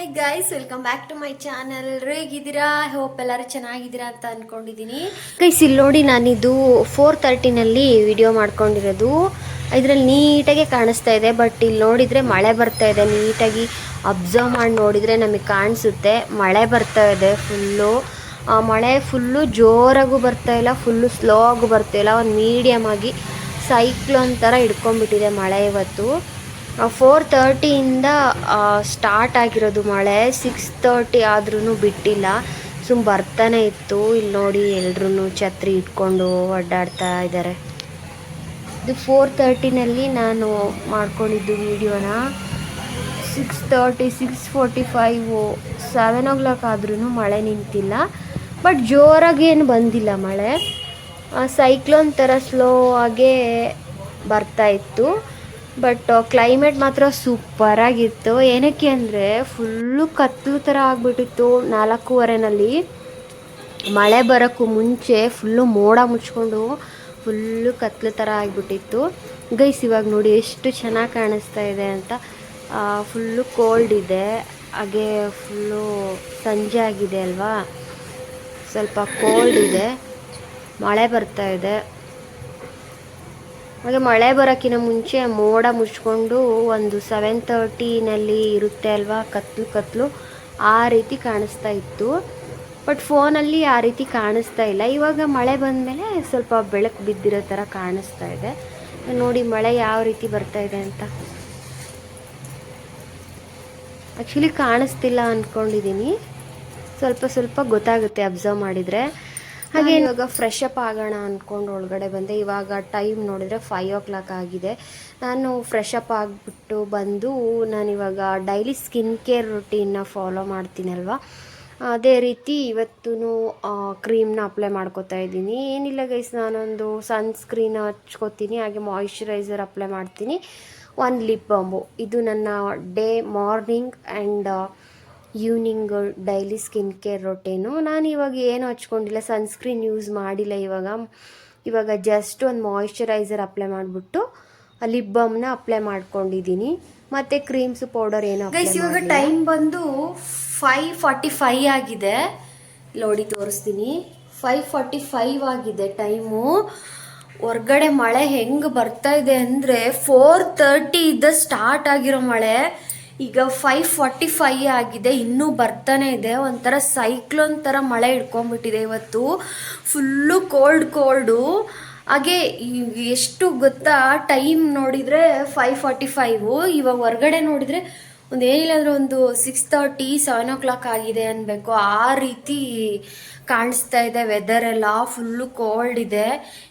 Hi guys welcome back to my channel ಹೇಗಿದ್ದೀರಾ? Hope ಎಲ್ಲರೂ ಚೆನ್ನಾಗಿದ್ದೀರಾ ಅಂತ ಅಂದ್ಕೊಂಡಿದ್ದೀನಿ ಗೈಸ್ ಇಲ್ಲಿ ನೋಡಿ ನಾನಿದು ಫೋರ್ ತರ್ಟಿನಲ್ಲಿ ವಿಡಿಯೋ ಮಾಡ್ಕೊಂಡಿರೋದು. ಇದರಲ್ಲಿ ನೀಟಾಗೆ ಕಾಣಿಸ್ತಾ ಇದೆ ಬಟ್ ಇಲ್ಲಿ ನೋಡಿದರೆ ಮಳೆ ಬರ್ತಾ ಇದೆ. ನೀಟಾಗಿ ಅಬ್ಸರ್ವ್ ಮಾಡಿ ನೋಡಿದರೆ ನಮಗೆ ಕಾಣಿಸುತ್ತೆ. ಮಳೆ ಬರ್ತಾ ಇದೆ ಫುಲ್ಲು ಮಳೆ ಫುಲ್ಲು ಜೋರಾಗೂ ಬರ್ತಾ ಇಲ್ಲ ಫುಲ್ಲು ಸ್ಲೋ ಆಗು ಬರ್ತಾ ಇಲ್ಲ. ಒಂದು ಮೀಡಿಯಮ್ ಆಗಿ ಸೈಕ್ಲೋನ್ ಥರ ಹಿಡ್ಕೊಂಡ್ಬಿಟ್ಟಿದೆ ಮಳೆ ಇವತ್ತು. ಫೋರ್ ತರ್ಟಿಯಿಂದ ಸ್ಟಾರ್ಟ್ ಆಗಿರೋದು ಮಳೆ. ಸಿಕ್ಸ್ ತರ್ಟಿ ಆದ್ರೂ ಬಿಟ್ಟಿಲ್ಲ. ಸುಮ್ ಬರ್ತಾನೆ ಇತ್ತು. ಇಲ್ಲಿ ನೋಡಿ ಎಲ್ರೂ ಛತ್ರಿ ಇಟ್ಕೊಂಡು ಅಡ್ಡಾಡ್ತಾ ಇದ್ದಾರೆ ಇದು ಫೋರ್ ತರ್ಟಿನಲ್ಲಿ ನಾನು ಮಾಡ್ಕೊಂಡಿದ್ದು ವೀಡಿಯೋನ. Six thirty six forty five seven o'clock ಆದ್ರೂ ಮಳೆ ನಿಂತಿಲ್ಲ. ಬಟ್ ಜೋರಾಗಿ ಏನು ಬಂದಿಲ್ಲ ಮಳೆ. ಸೈಕ್ಲೋನ್ ಥರ ಸ್ಲೋ ಆಗೇ ಬರ್ತಾ ಇತ್ತು. ಬಟ್ ಕ್ಲೈಮೇಟ್ ಮಾತ್ರ ಸೂಪರಾಗಿತ್ತು. ಏನಕ್ಕೆ ಅಂದರೆ ಫುಲ್ಲು ಕತ್ತಲು ಥರ ಆಗಿಬಿಟ್ಟಿತ್ತು ನಾಲ್ಕೂವರೆನಲ್ಲಿ. ಮಳೆ ಬರೋಕ್ಕೂ ಮುಂಚೆ ಫುಲ್ಲು ಮೋಡ ಮುಚ್ಕೊಂಡು ಫುಲ್ಲು ಕತ್ತಲು ಥರ ಆಗಿಬಿಟ್ಟಿತ್ತು. ಗೈಸ್ ಇವಾಗ ನೋಡಿ ಎಷ್ಟು ಚೆನ್ನಾಗಿ ಕಾಣಿಸ್ತಾ ಇದೆ ಅಂತ. ಫುಲ್ಲು ಕೋಲ್ಡ್ ಇದೆ. ಹಾಗೆ ಫುಲ್ಲು ಸಂಜೆ ಆಗಿದೆ ಅಲ್ವಾ? ಸ್ವಲ್ಪ ಕೋಲ್ಡ್ ಇದೆ. ಮಳೆ ಬರ್ತಾ ಇದೆ. ಹಾಗೆ ಮಳೆ ಬರೋಕ್ಕಿಂತ ಮುಂಚೆ ಮೋಡ ಮುಚ್ಕೊಂಡು ಒಂದು ಸೆವೆನ್ ತರ್ಟಿನಲ್ಲಿ ಇರುತ್ತೆ ಅಲ್ವಾ, ಕತ್ಲು ಕತ್ಲು. ಆ ರೀತಿ ಕಾಣಿಸ್ತಾ ಇತ್ತು. ಬಟ್ ಫೋನಲ್ಲಿ ಆ ರೀತಿ ಕಾಣಿಸ್ತಾ ಇಲ್ಲ. ಇವಾಗ ಮಳೆ ಬಂದಮೇಲೆ ಸ್ವಲ್ಪ ಬೆಳಕು ಬಿದ್ದಿರೋ ಥರ ಕಾಣಿಸ್ತಾ ಇದೆ. ನೋಡಿ, ಮಳೆ ಯಾವ ರೀತಿ ಬರ್ತಾ ಇದೆ ಅಂತ. ಆ್ಯಕ್ಚುಲಿ ಕಾಣಿಸ್ತಿಲ್ಲ ಅಂದ್ಕೊಂಡಿದ್ದೀನಿ ಸ್ವಲ್ಪ ಸ್ವಲ್ಪ ಗೊತ್ತಾಗುತ್ತೆ ಅಬ್ಸರ್ವ್ ಮಾಡಿದರೆ. ಹಾಗೆ ಇವಾಗ ಫ್ರೆಶ್ ಅಪ್ ಆಗೋಣ ಅಂದ್ಕೊಂಡು ಒಳಗಡೆ ಬಂದೆ. ಇವಾಗ ಟೈಮ್ ನೋಡಿದರೆ ಫೈವ್ ಓ ಕ್ಲಾಕ್ ಆಗಿದೆ. ನಾನು ಫ್ರೆಶ್ ಅಪ್ ಆಗಿಬಿಟ್ಟು ಬಂದು ನಾನು ಇವಾಗ ಡೈಲಿ ಸ್ಕಿನ್ ಕೇರ್ ರುಟೀನ್ನ ಫಾಲೋ ಮಾಡ್ತೀನಲ್ವ? ಅದೇ ರೀತಿ ಇವತ್ತೂ ಕ್ರೀಮ್ನ ಅಪ್ಲೈ ಮಾಡ್ಕೋತಾ ಇದ್ದೀನಿ. ಏನಿಲ್ಲ ಗೈಸ್ ನಾನೊಂದು ಸನ್ಸ್ಕ್ರೀನ್ ಹಚ್ಕೋತೀನಿ, ಹಾಗೆ ಮಾಯಿಶ್ಚರೈಸರ್ ಅಪ್ಲೈ ಮಾಡ್ತೀನಿ. ಒಂದು ಲಿಪ್ ಬಾಂಬು ಇದು ನನ್ನ day morning and evening daily skin care routine ನಾನು ಇವಾಗ ಏನು ಹಚ್ಕೊಂಡಿಲ್ಲ ಸನ್ಸ್ಕ್ರೀನ್ ಯೂಸ್ ಮಾಡಿಲ್ಲ ಇವಾಗ. ಇವಾಗ ಜಸ್ಟ್ ಒಂದು ಮಾಯಿಶ್ಚರೈಸರ್ ಅಪ್ಲೈ ಮಾಡಿಬಿಟ್ಟು ಲಿಪ್ ಬಾಮ್ನ ಅಪ್ಲೈ ಮಾಡ್ಕೊಂಡಿದ್ದೀನಿ ಮತ್ತು ಕ್ರೀಮ್ಸ್ ಪೌಡರ್ ಏನೋ ಗೈಸ್ ಇವಾಗ ಟೈಮ್ ಬಂದು ಫೈವ್ ಫಾರ್ಟಿ ಫೈವ್ ಆಗಿದೆ. ನೋಡಿ ತೋರಿಸ್ತೀನಿ. ಫೈವ್ ಫಾರ್ಟಿ ಫೈವ್ ಆಗಿದೆ ಟೈಮು ಹೊರ್ಗಡೆ ಮಳೆ ಹೆಂಗೆ ಬರ್ತಾ ಇದೆ ಅಂದರೆ ಫೋರ್ ಥರ್ಟಿ ಇದ್ದ ಸ್ಟಾರ್ಟ್ ಆಗಿರೋ ಮಳೆ. ಈಗ ಫೈವ್ ಫಾರ್ಟಿ ಫೈ ಆಗಿದೆ, ಇನ್ನೂ ಬರ್ತಾನೆ ಇದೆ. ಒಂಥರ ಸೈಕ್ಲೋನ್ ಥರ ಮಳೆ ಹಿಡ್ಕೊಂಡ್ಬಿಟ್ಟಿದೆ ಇವತ್ತು. ಫುಲ್ಲು ಕೋಲ್ಡ್ ಕೋಲ್ಡು ಹಾಗೆ ಎಷ್ಟು ಗೊತ್ತಾ ಟೈಮ್ ನೋಡಿದರೆ ಫೈವ್ ಫಾರ್ಟಿ ಫೈವು ಇವಾಗ ಹೊರ್ಗಡೆ ನೋಡಿದರೆ ಒಂದು ಏನಿಲ್ಲ ಒಂದು six thirty seven o'clock ಆಗಿದೆ ಅನ್ಬೇಕು. ಆ ರೀತಿ ಕಾಣಿಸ್ತಾ ಇದೆ ವೆದರ್ ಎಲ್ಲ. ಫುಲ್ಲು ಕೋಲ್ಡ್ ಇದೆ.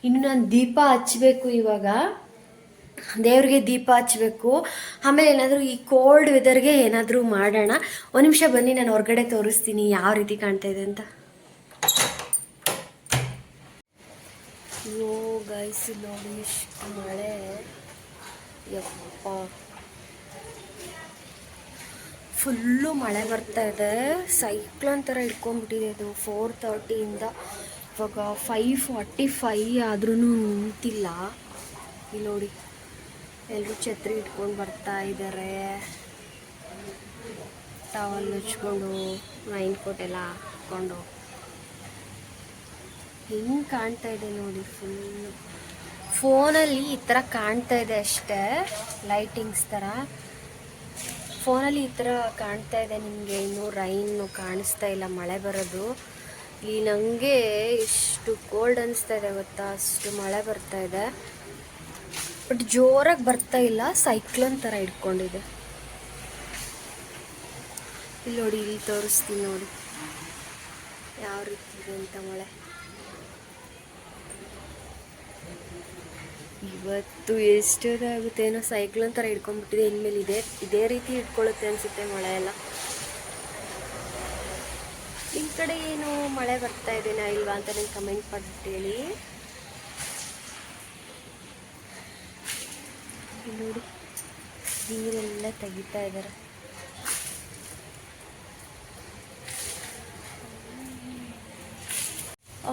ಇನ್ನು ನಾನು ದೀಪ ಹಚ್ಚಬೇಕು ಇವಾಗ. ದೇವ್ರಿಗೆ ದೀಪ ಹಚ್ಬೇಕು. ಆಮೇಲೆ ಏನಾದರೂ ಈ ಕೋಲ್ಡ್ ವೆದರ್ಗೆ ಏನಾದರೂ ಮಾಡೋಣ. ಒಂದು ನಿಮಿಷ ಬನ್ನಿ, ನಾನು ಹೊರಗಡೆ ತೋರಿಸ್ತೀನಿ ಯಾವ ರೀತಿ ಕಾಣ್ತಾ ಇದೆ ಅಂತ. ಅಯ್ಯೋ ಗೈಸ್ ನೋಡಿ ಮಳೆ. ಯಪ್ಪ. ಫುಲ್ಲು ಮಳೆ ಬರ್ತಾ ಇದೆ. ಸೈಕ್ಲೋನ್ ಥರ ಇಟ್ಕೊಂಡ್ಬಿಟ್ಟಿದೆ ಅದು ಫೋರ್ ತರ್ಟಿಯಿಂದ ಇವಾಗ ಫೈವ್ ಫಾರ್ಟಿ ಫೈ ಆದ್ರೂ ನಿಂತಿಲ್ಲ. ಇಲ್ಲಿ ನೋಡಿ. ಎಲ್ಲರೂ ಛತ್ರಿ ಇಟ್ಕೊಂಡು ಬರ್ತಾ ಇದ್ದಾರೆ. ಟವಲ್ ಹಚ್ಕೊಂಡು ರೈನ್ ಕೋಟ್ ಎಲ್ಲ ಹಾಕ್ಕೊಂಡು ಹೆಂಗೆ ಕಾಣ್ತಾ ಇದೆ ನೋಡಿ ಫುಲ್ ಫೋನಲ್ಲಿ ಈ ಥರ ಕಾಣ್ತಾ ಇದೆ ಅಷ್ಟೇ ಲೈಟಿಂಗ್ಸ್ ಥರ. ಫೋನಲ್ಲಿ ಈ ಥರ ಕಾಣ್ತಾ ಇದೆ ನಿಮಗೆ, ಇನ್ನೂ ರೈನು ಕಾಣಿಸ್ತಾ ಇಲ್ಲ, ಮಳೆ ಬರೋದು. ಇಲ್ಲಿ ನನಗೆ ಇಷ್ಟು ಕೋಲ್ಡ್ ಅನಿಸ್ತಾ ಇದೆ ಗೊತ್ತಾ, ಅಷ್ಟು ಮಳೆ ಬರ್ತಾ ಇದೆ. ಬಟ್ ಜೋರಾಗಿ ಬರ್ತಾ ಇಲ್ಲ. ಸೈಕ್ಲೋನ್ ಥರ ಇಟ್ಕೊಂಡಿದೆ. ಇಲ್ಲಿ ನೋಡಿ, ಇಲ್ಲಿ ತೋರಿಸ್ತೀನಿ ನೋಡಿ. ಯಾವ ರೀತಿ ಇದೆ ಅಂತ ಮಳೆ. ಇವತ್ತು ಎಷ್ಟದಾಗುತ್ತೆ ಏನೋ ಸೈಕ್ಲೋನ್ ಥರ ಹಿಡ್ಕೊಂಡ್ಬಿಟ್ಟಿದೆ ಇನ್ಮೇಲೆ ಇದೇ ಇದೇ ರೀತಿ ಇಟ್ಕೊಳ್ಳುತ್ತೆ ಅನಿಸುತ್ತೆ ಮಳೆ ಎಲ್ಲ. ನಿಮ್ಮ ಕಡೆ ಏನು ಮಳೆ ಬರ್ತಾ ಇದೆಯಾ ಇಲ್ವಾ ಅಂತ ನಂಗೆ ಕಮೆಂಟ್ ಮಾಡಿಬಿಟ್ಟು ಹೇಳಿ. ನೋಡಿ. ನೀರೆಲ್ಲ ತೆಗಿತಾ ಇದ್ದಾರೆ.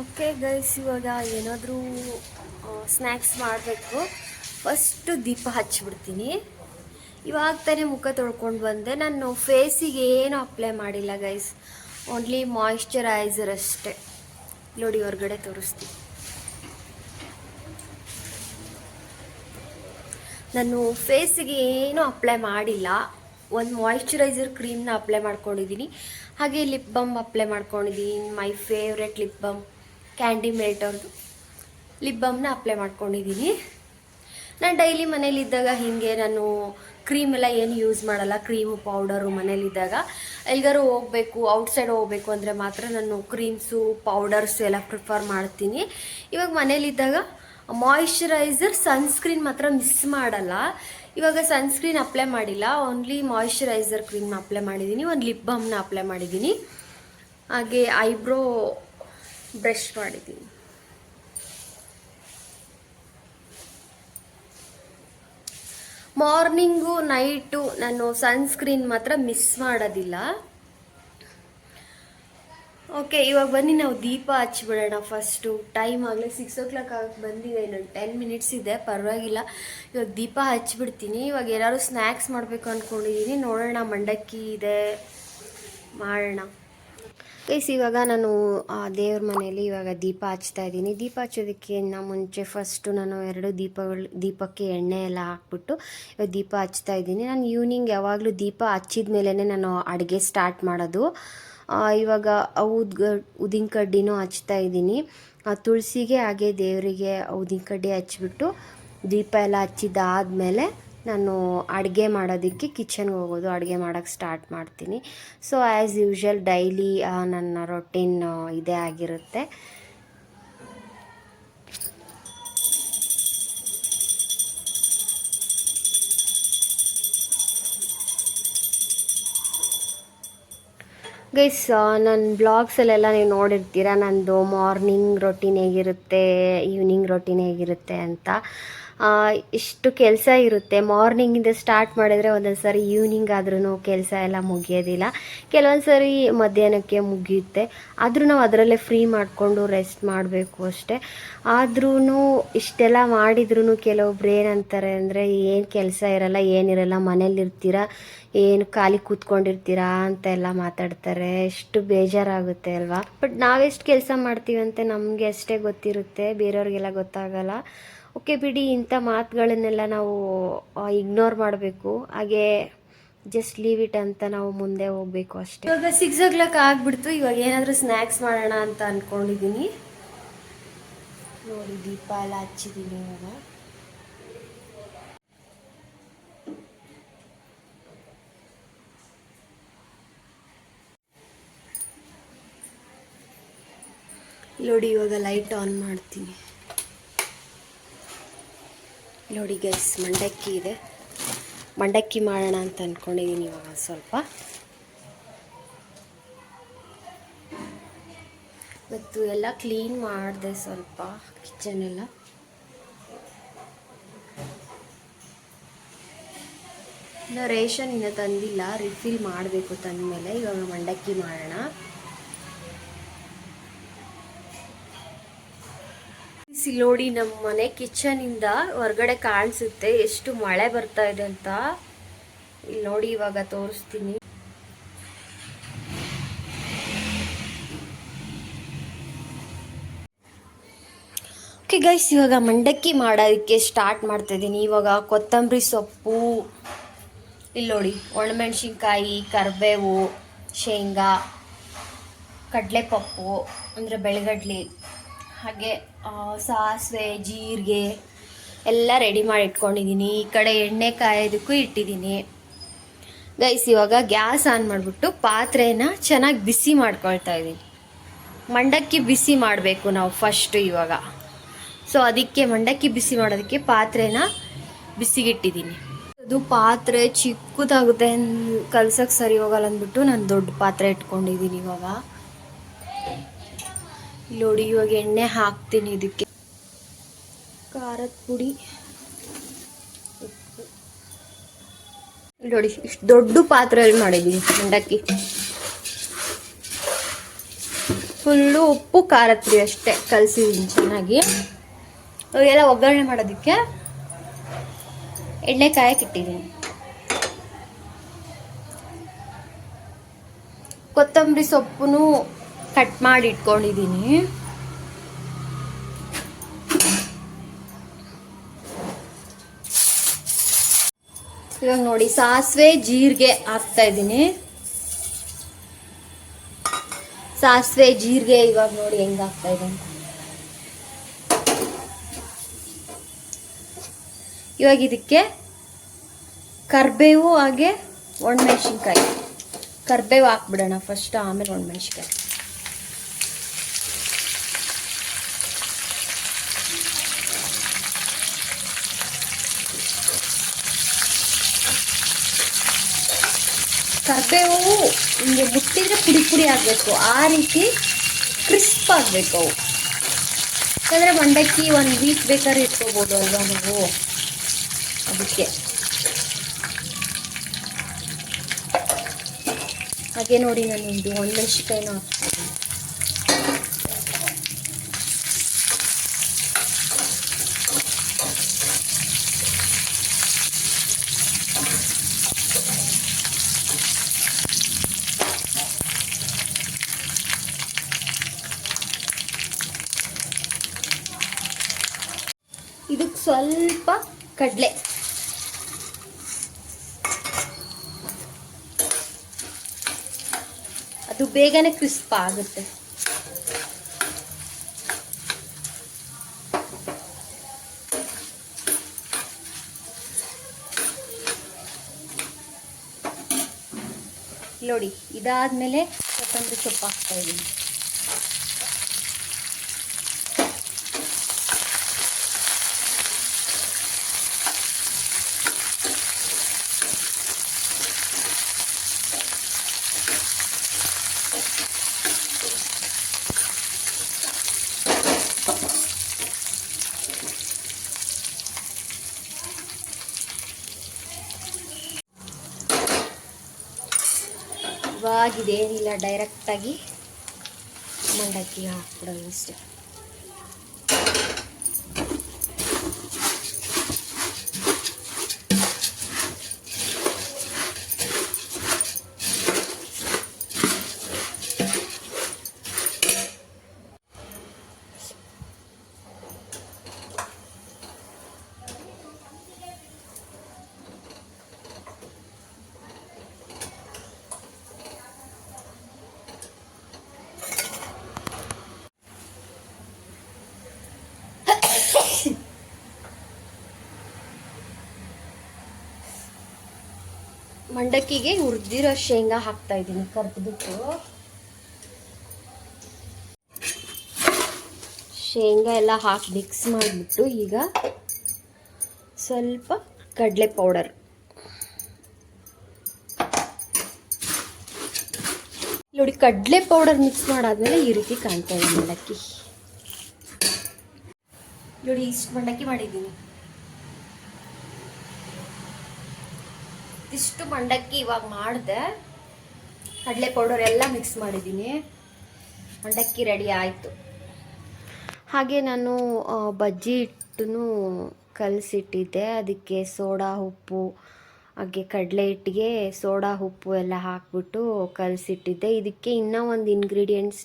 ಓಕೆ ಗೈಸ್ ಇವಾಗ ಏನಾದರೂ ಸ್ನ್ಯಾಕ್ಸ್ ಮಾಡಬೇಕು. ಫಸ್ಟು ದೀಪ ಹಚ್ಚಿಬಿಡ್ತೀನಿ. ಇವಾಗ ತಾನೇ ಮುಖ ತೊಳ್ಕೊಂಡು ಬಂದೆ. ನಾನು ಫೇಸಿಗೆ ಏನು ಅಪ್ಲೈ ಮಾಡಿಲ್ಲ ಗೈಸ್ ಓನ್ಲಿ ಮಾಯಿಶ್ಚರೈಸರ್ ಅಷ್ಟೇ. ನೋಡಿ, ಹೊರಗಡೆ ತೋರಿಸ್ತೀನಿ. ನಾನು ಫೇಸಿಗೆ ಏನೂ ಅಪ್ಲೈ ಮಾಡಿಲ್ಲ. ಒಂದು ಮಾಯಿಶ್ಚರೈಸರ್ ಕ್ರೀಮ್ನ ಅಪ್ಲೈ ಮಾಡ್ಕೊಂಡಿದ್ದೀನಿ ಹಾಗೆ ಲಿಪ್ ಬಮ್ ಅಪ್ಲೈ ಮಾಡ್ಕೊಂಡಿದ್ದೀನಿ my favourite lip balm candy melt ಅವ್ರದ್ದು ಲಿಪ್ ಬಮ್ನ ಅಪ್ಲೈ ಮಾಡ್ಕೊಂಡಿದ್ದೀನಿ ನಾನು ಡೈಲಿ ಮನೇಲಿದ್ದಾಗ ಹೀಗೆ ನಾನು ಕ್ರೀಮ್ ಎಲ್ಲ ಏನು ಯೂಸ್ ಮಾಡಲ್ಲ. ಕ್ರೀಮು ಪೌಡರು ಮನೇಲಿದ್ದಾಗ ಎಲ್ಗಾರು ಹೋಗಬೇಕು ಔಟ್ಸೈಡ್ ಹೋಗಬೇಕು ಅಂದರೆ ಮಾತ್ರ ನಾನು ಕ್ರೀಮ್ಸು ಪೌಡರ್ಸು ಎಲ್ಲ ಪ್ರಿಫರ್ ಮಾಡ್ತೀನಿ. ಇವಾಗ ಮನೇಲಿದ್ದಾಗ ಮಾಯಿಶ್ಚರೈಸರ್ ಸನ್ಸ್ಕ್ರೀನ್ ಮಾತ್ರ ಮಿಸ್ ಮಾಡಲ್ಲ. ಇವಾಗ ಸನ್ಸ್ಕ್ರೀನ್ ಅಪ್ಲೈ ಮಾಡಿಲ್ಲ. ಓನ್ಲಿ ಮಾಯಿಶ್ಚರೈಸರ್ ಕ್ರೀಮ್ನ ಅಪ್ಲೈ ಮಾಡಿದ್ದೀನಿ ಒಂದು ಲಿಪ್ ಬಮ್ನ ಅಪ್ಲೈ ಮಾಡಿದ್ದೀನಿ ಹಾಗೆ ಐಬ್ರೋ ಬ್ರಷ್ ಮಾಡಿದ್ದೀನಿ ಮಾರ್ನಿಂಗು ನೈಟು ನಾನು ಸನ್ಸ್ಕ್ರೀನ್ ಮಾತ್ರ ಮಿಸ್ ಮಾಡೋದಿಲ್ಲ. ಓಕೆ ಇವಾಗ ಬನ್ನಿ ನಾವು ದೀಪ ಹಚ್ಬಿಡೋಣ ಫಸ್ಟು ಟೈಮ್ ಆಗಲೇ ಸಿಕ್ಸ್ ಓ ಕ್ಲಾಕ್ ಆಗಕ್ಕೆ ಬಂದಿದೆ, ಇನ್ನೊಂದು ಟೆನ್ ಮಿನಿಟ್ಸ್ ಇದೆ, ಪರವಾಗಿಲ್ಲ. ಇವಾಗ ದೀಪ ಹಚ್ಬಿಡ್ತೀನಿ. ಇವಾಗ ಏನಾದ್ರು ಸ್ನ್ಯಾಕ್ಸ್ ಮಾಡಬೇಕು ಅಂದ್ಕೊಂಡಿದ್ದೀನಿ ನೋಡೋಣ, ಮಂಡಕ್ಕಿ ಇದೆ. ಮಾಡೋಣ. ಪ್ಲೀಸ್ ಇವಾಗ ನಾನು ದೇವ್ರ ಮನೆಯಲ್ಲಿ ಇವಾಗ ದೀಪ ಹಚ್ತಾ ಇದ್ದೀನಿ. ದೀಪ ಹಚ್ಚೋದಕ್ಕಿಂತ ಮುಂಚೆ ಫಸ್ಟು ನಾನು ಎರಡು ದೀಪಗಳು, ದೀಪಕ್ಕೆ ಎಣ್ಣೆ ಎಲ್ಲ ಹಾಕ್ಬಿಟ್ಟು ಇವಾಗ ದೀಪ ಹಚ್ತಾ ಇದ್ದೀನಿ. ನಾನು ಈವ್ನಿಂಗ್ ಯಾವಾಗಲೂ ದೀಪ ಹಚ್ಚಿದ ಮೇಲೇ ನಾನು ಅಡುಗೆ ಸ್ಟಾರ್ಟ್ ಮಾಡೋದು. ಇವಾಗ ಉದ್ ಉದ್ದಿನ ಕಡ್ಡಿನೂ ಹಚ್ತಾ ಇದ್ದೀನಿ. ಆ, ತುಳಸಿಗೆ ಹಾಗೆ ದೇವರಿಗೆ ಊದಿನ ಕಡ್ಡಿ ಹಚ್ಬಿಟ್ಟು ದೀಪ ಎಲ್ಲ ಹಚ್ಚಿದ್ದಾದಮೇಲೆ ನಾನು ಅಡುಗೆ ಮಾಡೋದಕ್ಕೆ ಕಿಚನ್ಗೆ ಹೋಗೋದು. ಅಡುಗೆ ಮಾಡೋಕ್ಕೆ ಸ್ಟಾರ್ಟ್ ಮಾಡ್ತೀನಿ. ಸೊ ಆ್ಯಸ್ ಯೂಶ್ವಲ್ ಡೈಲಿ ನನ್ನ ರೊಟೀನ್ ಇದೇ ಆಗಿರುತ್ತೆ. ಗೈಸ್ ನನ್ನ ಬ್ಲಾಗ್ಸಲ್ಲೆಲ್ಲ ನೀವು ನೋಡಿರ್ತೀರ? ನನ್ನದು ಮಾರ್ನಿಂಗ್ ರೊಟೀನ್ ಹೇಗಿರುತ್ತೆ ಈವ್ನಿಂಗ್ ರೊಟೀನ್ ಹೇಗಿರುತ್ತೆ ಅಂತ. ಇಷ್ಟು ಕೆಲಸ ಇರುತ್ತೆ. ಮಾರ್ನಿಂಗಿಂದ ಸ್ಟಾರ್ಟ್ ಮಾಡಿದ್ರೆ ಒಂದೊಂದು ಸಾರಿ ಈವ್ನಿಂಗ್ ಆದ್ರೂ ಕೆಲಸ ಎಲ್ಲ ಮುಗಿಯೋದಿಲ್ಲ. ಕೆಲವೊಂದು ಸಾರಿ ಮಧ್ಯಾಹ್ನಕ್ಕೆ ಮುಗಿಯುತ್ತೆ. ಆದರೂ ನಾವು ಅದರಲ್ಲೇ ಫ್ರೀ ಮಾಡಿಕೊಂಡು ರೆಸ್ಟ್ ಮಾಡಬೇಕು ಅಷ್ಟೇ. ಆದ್ರೂ ಇಷ್ಟೆಲ್ಲ ಮಾಡಿದ್ರೂ ಕೆಲವೊಬ್ರು ಏನಂತಾರೆ ಅಂದರೆ, ಏನು ಕೆಲಸ ಇರಲ್ಲ ಏನಿರಲ್ಲ ಮನೇಲಿರ್ತೀರ ಏನು ಖಾಲಿ ಕೂತ್ಕೊಂಡಿರ್ತೀರಾ ಅಂತ ಎಲ್ಲ ಮಾತಾಡ್ತಾರೆ. ಎಷ್ಟು ಬೇಜಾರಾಗುತ್ತೆ ಅಲ್ವಾ? ಬಟ್ ನಾವೆಷ್ಟು ಕೆಲಸ ಮಾಡ್ತೀವಿ ನಮಗೆ ಅಷ್ಟೇ ಗೊತ್ತಿರುತ್ತೆ. ಬೇರೆಯವ್ರಿಗೆಲ್ಲ ಗೊತ್ತಾಗಲ್ಲ. ಓಕೆ ಬಿಡಿ, ಇಂಥ ಮಾತುಗಳನ್ನೆಲ್ಲ ನಾವು ಇಗ್ನೋರ್ ಮಾಡಬೇಕು. ಹಾಗೆ ಜಸ್ಟ್ ಲೀವ್ ಇಟ್ ಅಂತ ನಾವು ಮುಂದೆ ಹೋಗ್ಬೇಕು ಅಷ್ಟೇ. ಇವಾಗ ಸಿಕ್ಸ್ ಓ ಕ್ಲಾಕ್ ಆಗ್ಬಿಡ್ತು. ಇವಾಗ ಏನಾದರೂ ಸ್ನ್ಯಾಕ್ಸ್ ಮಾಡೋಣ ಅಂತ ಅಂದ್ಕೊಂಡಿದ್ದೀನಿ ನೋಡಿ, ದೀಪ ಎಲ್ಲ ಹಚ್ಚಿದ್ದೀನಿ ಇವಾಗ. ನೋಡಿ, ಇವಾಗ ಲೈಟ್ ಆನ್ ಮಾಡ್ತೀನಿ. ನೋಡಿ ಗೈಸ್ ಮಂಡಕ್ಕಿ ಇದೆ. ಮಂಡಕ್ಕಿ ಮಾಡೋಣ ಅಂತ ಅಂದ್ಕೊಂಡಿದ್ದೀನಿ ಇವಾಗ ಸ್ವಲ್ಪ. ಮತ್ತು ಎಲ್ಲ ಕ್ಲೀನ್ ಮಾಡಿದೆ ಸ್ವಲ್ಪ ಕಿಚನ್ ಎಲ್ಲ. ಇನ್ನು ರೇಷನ್ ಇನ್ನೂ ತಂದಿಲ್ಲ ರಿಫಿಲ್ ಮಾಡಬೇಕು ತಂದಮೇಲೆ ಇವಾಗ ಮಂಡಕ್ಕಿ ಮಾಡೋಣ. ಇಲ್ಲಿ ನೋಡಿ ನಮ್ಮ ಮನೆ ಕಿಚನ್ ಇಂದ ಹೊರಗಡೆ ಕಾಣಿಸುತ್ತೆ. ಎಷ್ಟು ಮಳೆ ಬರ್ತಾ ಇದೆ ಅಂತ. ಇಲ್ಲಿ ನೋಡಿ, ಇವಾಗ ತೋರಿಸ್ತೀನಿ. ಓಕೆ ಗೈಸ್ ಇವಾಗ ಮಂಡಕ್ಕಿ ಮಾಡೋದಕ್ಕೆ ಸ್ಟಾರ್ಟ್ ಮಾಡ್ತಾ ಇದ್ದೀನಿ ಇವಾಗ ಕೊತ್ತಂಬರಿ ಸೊಪ್ಪು, ಇಲ್ಲಿ ನೋಡಿ, ಒಣಮೆಣಸಿನ್ಕಾಯಿ, ಕರಿಬೇವು, ಶೇಂಗಾ, ಕಡಲೆಪಪ್ಪು, ಅಂದರೆ ಬೆಳಗಡ್ಲಿ. ಹಾಗೆ ಸಾಸಿವೆ, ಜೀರಿಗೆ ಎಲ್ಲ ರೆಡಿ ಮಾಡಿ ಇಟ್ಕೊಂಡಿದ್ದೀನಿ ಈ ಕಡೆ ಎಣ್ಣೆ ಕಾಯೋದಕ್ಕೂ ಇಟ್ಟಿದ್ದೀನಿ ಗೈಸ್ ಇವಾಗ ಗ್ಯಾಸ್ ಆನ್ ಮಾಡಿಬಿಟ್ಟು ಪಾತ್ರೆನ ಚೆನ್ನಾಗಿ ಬಿಸಿ ಮಾಡ್ಕೊಳ್ತಾ ಇದ್ದೀನಿ ಮಂಡಕ್ಕಿ ಬಿಸಿ ಮಾಡಬೇಕು ನಾವು ಫಸ್ಟು ಇವಾಗ. ಸೊ ಅದಕ್ಕೆ ಮಂಡಕ್ಕಿ ಬಿಸಿ ಮಾಡೋದಕ್ಕೆ ಪಾತ್ರೆನ ಬಿಸಿಗಿಟ್ಟಿದ್ದೀನಿ ಅದು ಪಾತ್ರೆ ಚಿಕ್ಕದಾಗುತ್ತೆ ಕಲ್ಸಕ್ಕೆ ಸರಿ ಹೋಗಲ್ಲ ಅಂದ್ಬಿಟ್ಟು ನಾನು ದೊಡ್ಡ ಪಾತ್ರೆ ಇಟ್ಕೊಂಡಿದ್ದೀನಿ ಇವಾಗ. ಇಲ್ಲಿ ನೋಡಿ ಇವಾಗ ಎಣ್ಣೆ ಹಾಕ್ತೀನಿ ಇದಕ್ಕೆ. ಖಾರದ ಪುಡಿ. ಉಪ್ಪು ನೋಡಿ ಇಷ್ಟು ದೊಡ್ಡ ಪಾತ್ರೆಯಲ್ಲಿ ಮಾಡಿದ್ದೀನಿ ಮಂಡಕ್ಕಿ. ಫುಲ್ಲು ಉಪ್ಪು, ಖಾರದ ಪುಡಿ ಅಷ್ಟೇ ಕಲಸಿದ್ದೀನಿ ಚೆನ್ನಾಗಿ. ಅವಾಗೆಲ್ಲ ಒಗ್ಗರಣೆ ಮಾಡೋದಕ್ಕೆ ಎಣ್ಣೆ ಕಾಯಕ್ಕಿಟ್ಟಿದ್ದೀನಿ ಕೊತ್ತಂಬರಿ ಸೊಪ್ಪು ಕಟ್ ಮಾಡಿ ಇಟ್ಕೊಂಡಿದ್ದೀನಿ ಇವಾಗ ನೋಡಿ ಸಾಸಿವೆ ಜೀರಿಗೆ ಹಾಕ್ತಾ ಇದ್ದೀನಿ ಸಾಸಿವೆ ಜೀರಿಗೆ ಇವಾಗ ನೋಡಿ ಹೆಂಗ್ ಹಾಕ್ತಾ ಇದೆ ಇವಾಗ ಇದಕ್ಕೆ ಕರ್ಬೇವು ಹಾಗೆ ಒಣಮೆಣಸಿನ್ಕಾಯಿ. ಕರ್ಬೇವು ಹಾಕ್ಬಿಡೋಣ ಫಸ್ಟ್ ಆಮೇಲೆ ಒಣಮೆಣಸಿನ್ಕಾಯಿ. ಕರ್ಬೇವು ನಿಮಗೆ ಮುಟ್ಟಿದ್ರೆ ಪುಡಿ ಪುಡಿ ಆಗಬೇಕು. ಆ ರೀತಿ ಕ್ರಿಸ್ಪ್ ಆಗಬೇಕು ಅವು. ಯಾಕಂದರೆ ಮಂಡಕ್ಕಿ ಒಂದು ವೀಕ್ ಬೇಕಾದ್ರೆ ಇಟ್ಕೋಬೋದು ಅಲ್ವಾ ನಾವು? ಅದಕ್ಕೆ. ಹಾಗೆ ನೋಡಿ ನಾನು ಒಂದು ಒಣಮೆಣ್ಸಿಕಾಯಿನ ಹಾಕ್ತೀನಿ ಇದಕ್ಕೆ ಸ್ವಲ್ಪ ಕಡಲೆ ಅದು ಬೇಗನೆ ಕ್ರಿಸ್ಪ್ ಆಗುತ್ತೆ. ನೋಡಿ ಇದಾದ್ಮೇಲೆ ಕೊತ್ತಂಬರಿ ಸೊಪ್ಪು ಹಾಕ್ತಾ ಇದ್ದೀನಿ. ಇವಾಗ ಏನಿಲ್ಲ ಡೈರೆಕ್ಟಾಗಿ ಮಂಡಕ್ಕಿ ಹಾಕ್ಬಿಡೋದು ಅಷ್ಟೇ. ಮಂಡಕ್ಕಿಗೆ ಹುರಿದಿರೋ ಶೇಂಗಾ ಹಾಕ್ತಾ ಇದ್ದೀನಿ, ಕರ್ದ್ಬಿಟ್ಟು. ಶೇಂಗಾ ಎಲ್ಲ ಹಾಕಿ ಮಿಕ್ಸ್ ಮಾಡಿಬಿಟ್ಟು ಈಗ ಸ್ವಲ್ಪ ಕಡಲೆ ಪೌಡರ್ ನೋಡಿ, ಕಡಲೆ ಪೌಡರ್ ಮಿಕ್ಸ್ ಮಾಡಾದ್ಮೇಲೆ ಈ ರೀತಿ ಕಾಣ್ತಾ ಇದೆ ಮಂಡಕ್ಕಿ. ನೋಡಿ, ಇಷ್ಟು ಮಂಡಕ್ಕಿ ಮಾಡಿದ್ದೀನಿ. ಇಷ್ಟು ಮಂಡಕ್ಕಿ ಇವಾಗ ಮಾಡಿದೆ. ಕಡಲೆ ಪೌಡರ್ ಎಲ್ಲ ಮಿಕ್ಸ್ ಮಾಡಿದ್ದೀನಿ. ಮಂಡಕ್ಕಿ ರೆಡಿ ಆಯಿತು. ಹಾಗೆ ನಾನು ಬಜ್ಜಿ ಹಿಟ್ಟನ್ನು ಕಲಸಿಟ್ಟಿದ್ದೆ. ಅದಕ್ಕೆ ಸೋಡಾ, ಉಪ್ಪು ಹಾಗೆ ಕಡಲೆ ಹಿಟ್ಟಿಗೆ ಸೋಡಾ, ಉಪ್ಪು ಎಲ್ಲ ಹಾಕ್ಬಿಟ್ಟು ಕಲಸಿಟ್ಟಿದ್ದೆ. ಇದಕ್ಕೆ ಇನ್ನೂ ಒಂದು ಇಂಗ್ರೀಡಿಯೆಂಟ್ಸ್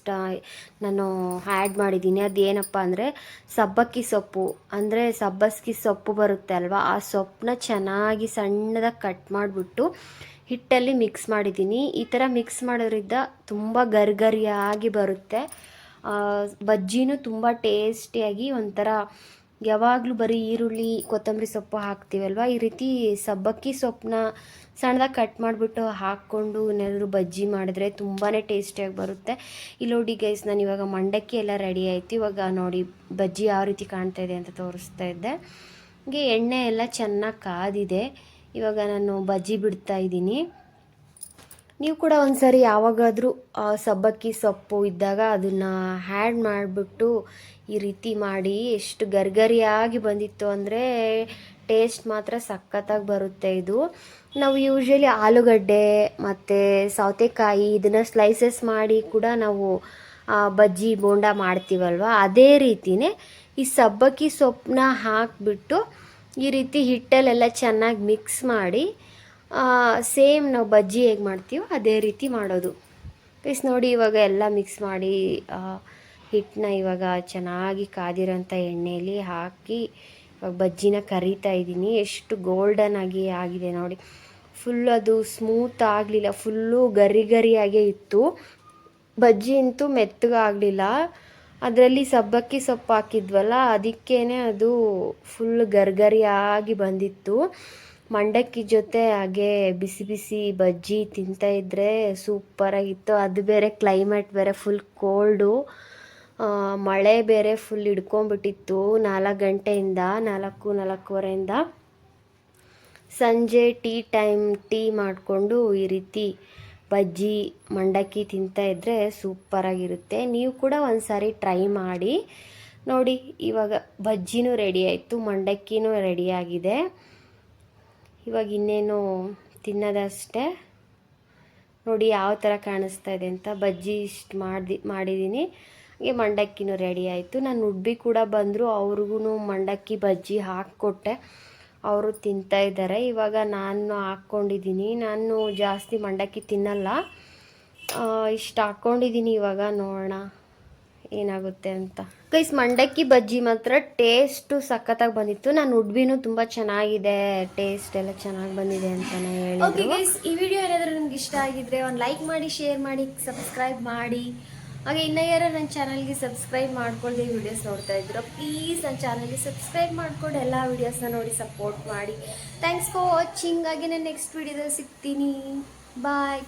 ನಾನು ಆ್ಯಡ್ ಮಾಡಿದ್ದೀನಿ. ಅದೇನಪ್ಪ ಅಂದರೆ ಸಬ್ಬಕ್ಕಿ ಸೊಪ್ಪು. ಅಂದರೆ ಸಬ್ಬಸ್ಗಿ ಸೊಪ್ಪು ಬರುತ್ತೆ ಅಲ್ವಾ? ಆ ಸೊಪ್ಪನ್ನ ಚೆನ್ನಾಗಿ ಸಣ್ಣದಾಗಿ ಕಟ್ ಮಾಡಿಬಿಟ್ಟು ಹಿಟ್ಟಲ್ಲಿ ಮಿಕ್ಸ್ ಮಾಡಿದ್ದೀನಿ. ಈ ಥರ ಮಿಕ್ಸ್ ಮಾಡೋದ್ರಿಂದ ತುಂಬ ಗರ್ಗರಿಯಾಗಿ ಬರುತ್ತೆ. ಬಜ್ಜಿನೂ ತುಂಬ ಟೇಸ್ಟಿಯಾಗಿ ಒಂಥರ ಯಾವಾಗಲೂ ಬರೀ ಈರುಳ್ಳಿ, ಕೊತ್ತಂಬರಿ ಸೊಪ್ಪು ಹಾಕ್ತೀವಲ್ವ? ಈ ರೀತಿ ಸಬ್ಬಕ್ಕಿ ಸೊಪ್ಪನ್ನ ಸಣ್ಣದಾಗಿ ಕಟ್ ಮಾಡಿಬಿಟ್ಟು ಹಾಕ್ಕೊಂಡು ಏನಾದರೂ ಬಜ್ಜಿ ಮಾಡಿದ್ರೆ ತುಂಬಾ ಟೇಸ್ಟಿಯಾಗಿ ಬರುತ್ತೆ. ಇಲ್ಲಿ ಗೈಸ್ ನಾನು ಇವಾಗ ಮಂಡಕ್ಕಿ ಎಲ್ಲ ರೆಡಿ ಆಯಿತು. ಇವಾಗ ನೋಡಿ ಬಜ್ಜಿ ಯಾವ ರೀತಿ ಕಾಣ್ತಾ ಇದೆ ಅಂತ ತೋರಿಸ್ತಾ ಇದ್ದೆ. ಹೀಗೆ ಎಣ್ಣೆ ಎಲ್ಲ ಚೆನ್ನಾಗಿ ಕಾದಿದೆ. ಇವಾಗ ನಾನು ಬಜ್ಜಿ ಬಿಡ್ತಾ ಇದ್ದೀನಿ. ನೀವು ಕೂಡ ಒಂದ್ಸರಿ ಯಾವಾಗಾದರೂ ಸಬ್ಬಕ್ಕಿ ಸೊಪ್ಪು ಇದ್ದಾಗ ಅದನ್ನು ಹ್ಯಾಡ್ ಮಾಡಿಬಿಟ್ಟು ಈ ರೀತಿ ಮಾಡಿ ಎಷ್ಟು ಗರ್ಗರಿಯಾಗಿ ಬಂದಿತ್ತು ಅಂದರೆ ಟೇಸ್ಟ್ ಮಾತ್ರ ಸಖತ್ತಾಗಿ ಬರುತ್ತೆ ಇದು. ನಾವು ಯೂಶ್ವಲಿ ಆಲೂಗಡ್ಡೆ ಮತ್ತು ಸೌತೆಕಾಯಿ ಇದನ್ನು ಸ್ಲೈಸಸ್ ಮಾಡಿ ಕೂಡ ನಾವು ಬಜ್ಜಿ ಬೋಂಡ ಮಾಡ್ತೀವಲ್ವ? ಅದೇ ರೀತಿನೇ ಈ ಸಬ್ಬಕ್ಕಿ ಸೊಪ್ಪನ್ನ ಹಾಕಿಬಿಟ್ಟು ಈ ರೀತಿ ಹಿಟ್ಟಲ್ಲೆಲ್ಲ ಚೆನ್ನಾಗಿ ಮಿಕ್ಸ್ ಮಾಡಿ ಸೇಮ್ ನಾವು ಬಜ್ಜಿ ಹೇಗೆ ಮಾಡ್ತೀವೋ ಅದೇ ರೀತಿ ಮಾಡೋದು. ಪ್ಲೀಸ್ ನೋಡಿ ಇವಾಗ ಎಲ್ಲ ಮಿಕ್ಸ್ ಮಾಡಿ ಹಿಟ್ಟನ್ನ ಇವಾಗ ಚೆನ್ನಾಗಿ ಕಾದಿರೋಂಥ ಎಣ್ಣೆಯಲ್ಲಿ ಹಾಕಿ ಇವಾಗ ಬಜ್ಜಿನ ಕರಿತಾ ಇದ್ದೀನಿ. ಎಷ್ಟು ಗೋಲ್ಡನ್ ಆಗಿ ಆಗಿದೆ ನೋಡಿ. ಫುಲ್ ಅದು ಸ್ಮೂತ್ ಆಗಲಿಲ್ಲ. ಫುಲ್ಲು ಗರಿ ಗರಿಯಾಗೇ ಇತ್ತು. ಬಜ್ಜಿ ಅಂತೂ ಮೆತ್ತಗಾಗಲಿಲ್ಲ ಅದರಲ್ಲಿ ಸಬ್ಬಕ್ಕಿ ಸೊಪ್ಪು ಹಾಕಿದ್ವಲ್ಲ ಅದಕ್ಕೇ ಅದು ಫುಲ್ ಗರ್ಗರಿಯಾಗಿ ಬಂದಿತ್ತು. ಮಂಡಕ್ಕಿ ಜೊತೆ ಹಾಗೆ ಬಿಸಿ ಬಿಸಿ ಬಜ್ಜಿ ತಿಂತಾ ಇದ್ದರೆ ಸೂಪರಾಗಿತ್ತು ಅದು ಬೇರೆ ಕ್ಲೈಮೇಟ್ ಬೇರೆ ಫುಲ್ ಕೋಲ್ಡು ಮಳೆ ಬೇರೆ ಫುಲ್ ಹಿಡ್ಕೊಂಬಿಟ್ಟಿತ್ತು ನಾಲ್ಕು ಗಂಟೆಯಿಂದ ನಾಲ್ಕು, ನಾಲ್ಕೂವರೆಯಿಂದ ಸಂಜೆ ಟೀ ಟೈಮ್ ಟೀ ಮಾಡಿಕೊಂಡು ಈ ರೀತಿ ಬಜ್ಜಿ, ಮಂಡಕ್ಕಿ ತಿಂತಾ ಇದ್ದರೆ ಸೂಪರಾಗಿರುತ್ತೆ ನೀವು ಕೂಡ ಒಂದು ಸಾರಿ ಟ್ರೈ ಮಾಡಿ ನೋಡಿ. ಇವಾಗ ಬಜ್ಜಿನೂ ರೆಡಿ ಆಯಿತು, ಮಂಡಕ್ಕಿನೂ ರೆಡಿಯಾಗಿದೆ ಇವಾಗ ಇನ್ನೇನು ತಿನ್ನೋದಷ್ಟೇ ನೋಡಿ ಯಾವ ಥರ ಕಾಣಿಸ್ತಾ ಇದೆ ಅಂತ ಬಜ್ಜಿ ಇಷ್ಟು ಮಾಡಿ ಮಾಡಿದ್ದೀನಿ. ಹಾಗೆ ಮಂಡಕ್ಕಿನೂ ರೆಡಿ ಆಯಿತು. ನಾನು ಉಡ್ಬಿ ಕೂಡ ಬಂದರು ಅವ್ರಿಗೂ ಮಂಡಕ್ಕಿ ಬಜ್ಜಿ ಹಾಕ್ಕೊಟ್ಟೆ. ಅವರು ತಿಂತಾ ಇದ್ದಾರೆ ಇವಾಗ ನಾನು ಹಾಕ್ಕೊಂಡಿದ್ದೀನಿ ನಾನು ಜಾಸ್ತಿ ಮಂಡಕ್ಕಿ ತಿನ್ನಲ್ಲ. ಇಷ್ಟು ಹಾಕ್ಕೊಂಡಿದ್ದೀನಿ ಇವಾಗ ನೋಡೋಣ ಏನಾಗುತ್ತೆ ಅಂತ. ಗೈಸ್ ಮಂಡಕ್ಕಿ ಬಜ್ಜಿ ಮಾತ್ರ ಟೇಸ್ಟು ಸಖತ್ತಾಗಿ ಬಂದಿತ್ತು. ನಾನು ಉಡ್ಬಿನೂ ತುಂಬ ಚೆನ್ನಾಗಿದೆ. ಟೇಸ್ಟ್ ಎಲ್ಲ ಚೆನ್ನಾಗಿ ಬಂದಿದೆ ಅಂತಲೇ ಹೇಳಿದ್ರು. ಗೈಸ್ ಈ ವಿಡಿಯೋ ಏನಾದರೂ ನಿಮ್ಗೆ ಇಷ್ಟ ಆಗಿದ್ರೆ ಒಂದು ಲೈಕ್ ಮಾಡಿ ಶೇರ್ ಮಾಡಿ ಸಬ್ಸ್ಕ್ರೈಬ್ ಮಾಡಿ. ಹಾಗೆ ಇನ್ನೂ ಯಾರು ನನ್ನ ಚಾನಲ್ಗೆ ಸಬ್ಸ್ಕ್ರೈಬ್ ಮಾಡ್ಕೊಳ್ಳಿ ವಿಡಿಯೋಸ್ ನೋಡ್ತಾ ಇದ್ರು ಪ್ಲೀಸ್ ನನ್ನ ಚಾನಲ್ಗೆ ಸಬ್ಸ್ಕ್ರೈಬ್ ಮಾಡಿಕೊಂಡು ಎಲ್ಲ ವೀಡಿಯೋಸ್ನ ನೋಡಿ ಸಪೋರ್ಟ್ ಮಾಡಿ. ಥ್ಯಾಂಕ್ಸ್ ಫಾರ್ ವಾಚಿಂಗ್ ಹಾಗೆ ನಾನು ನೆಕ್ಸ್ಟ್ ವಿಡಿಯೋದಲ್ಲಿ ಸಿಗ್ತೀನಿ. ಬಾಯ್